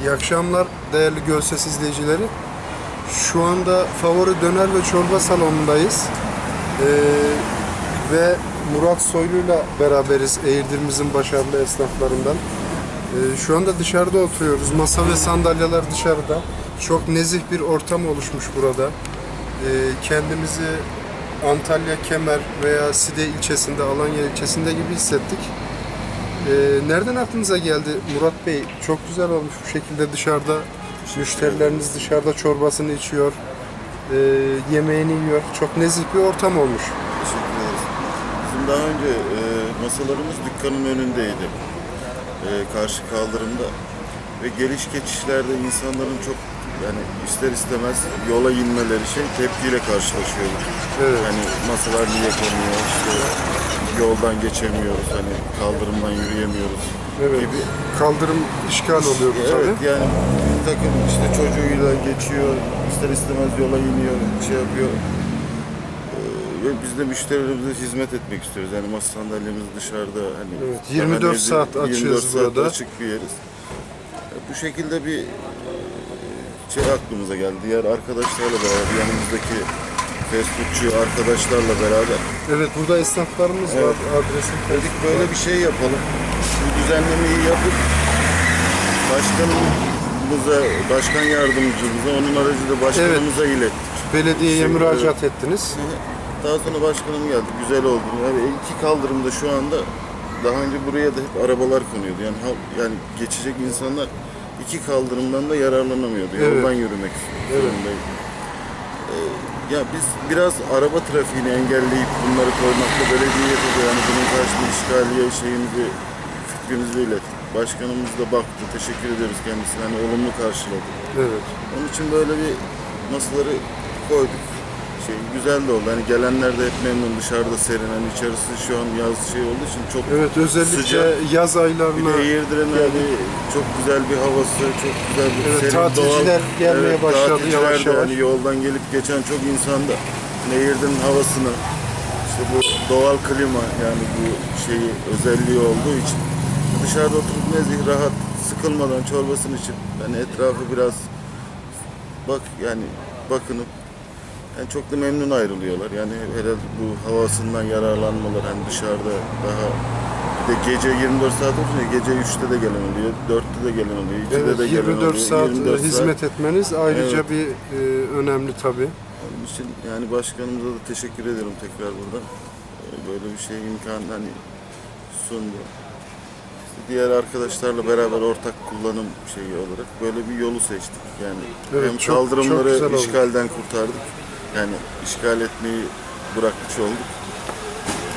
İyi akşamlar değerli Gölses izleyicileri. Şu anda favori döner ve çorba salonundayız. Ee, ve Murat Soylu'yla beraberiz Eğirdir'imizin başarılı esnaflarından. Ee, şu anda dışarıda oturuyoruz. Masa ve sandalyeler dışarıda. Çok nezih bir ortam oluşmuş burada. Ee, kendimizi Antalya, Kemer veya Side ilçesinde, Alanya ilçesinde gibi hissettik. Ee, nereden aklınıza geldi Murat Bey? Çok güzel olmuş bu şekilde dışarıda. Müşterileriniz dışarıda çorbasını içiyor, e, yemeğini yiyor. Çok nezih bir ortam olmuş. Teşekkür ederiz. Bizim daha önce e, masalarımız dükkanın önündeydi. E, karşı kaldırımda. Ve geliş geçişlerde insanların çok yani ister istemez yola inmeleri şey tepkiyle karşılaşıyorduk. Evet. Hani masalar niye konuyor, işte yoldan geçemiyoruz, hani kaldırımdan yürüyemiyoruz Evet. gibi. Kaldırım işgal oluyor Evet tabii. yani bir takım işte çocuğuyla geçiyor, ister istemez yola iniyor, şey yapıyor. Ee, Ve biz de müşterilerimize hizmet etmek istiyoruz. Yani masa sandalyemiz dışarıda hani Evet, daha 24 nezih, saat 24 açığız saat burada. açık bir yeriz. E, Bu şekilde bir e, şey aklımıza geldi. Diğer arkadaşlarla beraber yanımızdaki fast foodçu arkadaşlarla beraber Evet burada esnaflarımız var. Adresim dedik böyle bir şey yapalım. Bu düzenlemeyi yapıp başkanımıza, başkan yardımcımıza, onun aracıyla başkanımıza ilettik. belediyeye Şey, müracaat ettiniz. Daha sonra başkanım geldi. Güzel oldu. Yani iki kaldırımda şu anda daha önce buraya da hep arabalar konuyordu. Yani yani geçecek insanlar iki kaldırımdan da yararlanamıyordu. Evet. Yoldan yürümek zorundaydı. Ya biz biraz araba trafiğini engelleyip bunları koymakla belediye yapıyor. Yani bunun karşılığı işgaliye şeyimizi, fikrimizi ilettik. Başkanımız da baktı. Teşekkür ediyoruz kendisine. Hani olumlu karşıladı. Evet. Onun için böyle bir masaları koyduk. Şey güzel de oldu. Hani gelenler de hep memnun dışarıda serin. Hani içerisi şu an yaz şey olduğu için çok Evet özellikle sıcak. yaz Bir aylarına de Eğirdir'in hani çok güzel bir havası, çok güzel bir Evet, serin tatilciler gelmeye başladı tatilciler yavaş de yavaş. Hani yoldan gelip geçen çok insan da Eğirdir'in havasını işte bu doğal klima yani bu şeyi özelliği olduğu için dışarıda oturup nezih rahat sıkılmadan çorbasını içip hani etrafı biraz bak yani bakınıp yani çok da memnun ayrılıyorlar. Yani hele bu havasından yararlanmalar hani dışarıda daha de gece 24 saat olunca gece 3'te de gelen oluyor, 4'te de gelen oluyor, 2'de evet, de gelen 24 oluyor. saat 24 hizmet etmeniz ayrıca Evet. bir e, önemli tabii. Onun için yani başkanımıza da teşekkür ediyorum tekrar buradan. Ee, Böyle bir şey imkan hani sundu. İşte diğer arkadaşlarla beraber ortak kullanım şeyi olarak böyle bir yolu seçtik. Yani Evet, hem çok- çok kaldırımları oldu. işgalden kurtardık. Yani işgal etmeyi bırakmış olduk.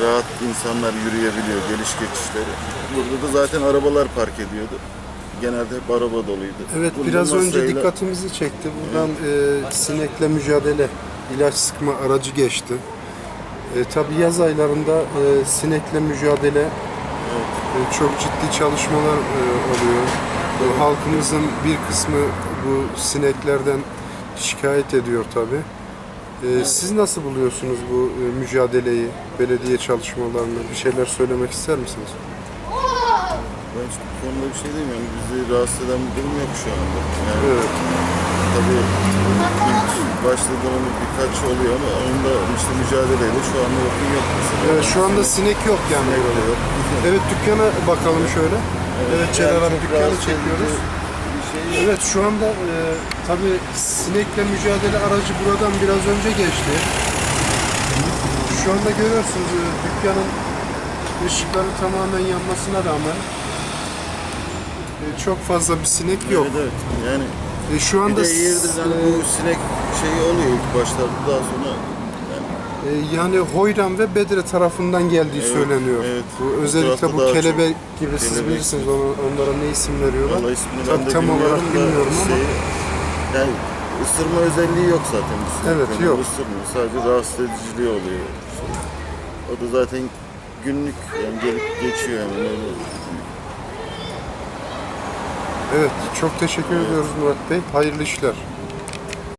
Rahat insanlar yürüyebiliyor geliş geçişleri. Burada da zaten arabalar park ediyordu. Genelde hep araba doluydu. Evet Bunun biraz önce masayla- dikkatimizi çekti. Buradan e, sinekle mücadele ilaç sıkma aracı geçti. E, tabii yaz aylarında e, sinekle mücadele e, çok ciddi çalışmalar e, oluyor. Bu halkımızın bir kısmı bu sineklerden şikayet ediyor tabii. E, siz nasıl buluyorsunuz bu e, mücadeleyi, belediye çalışmalarını? Bir şeyler söylemek ister misiniz? Ben hiç bu konuda bir şey demiyorum. Bizi rahatsız eden bir durum yok şu anda. Yani Evet. tabii ilk başladığında birkaç oluyor ama onda işte mücadeleyle şu anda yakın yok mesela. Evet şu anda sinek yok yani. Sinek de yok. Evet dükkana bakalım şöyle. Evet Celal Yani abi dükkanı çekiyoruz. yok. Evet şu anda e, tabii sinekle mücadele aracı buradan biraz önce geçti. Şu anda görüyorsunuz e, dükkanın ışıkları tamamen yanmasına rağmen e, çok fazla bir sinek yok. Evet, evet. Yani E, şu bir anda de Eğirdir'den e, bu sinek şeyi oluyor ilk başlarda daha sonra yani e, yani Hoyran ve Bedre tarafından geldiği Evet, söyleniyor. evet. Bu özellikle bu kelebek gibi siz bilirsiniz onu- onlara ne isim veriyorlar. İsmini Tabii ben de tam olarak da bilmiyorum ama şeyi- yani ısırma özelliği yok zaten. Evet, yok. Isırmıyor. Sadece rahatsız ediciliği oluyor. O da zaten günlük yani gelip geçiyor öyle. Evet, çok teşekkür ediyoruz Murat Bey. Hayırlı işler.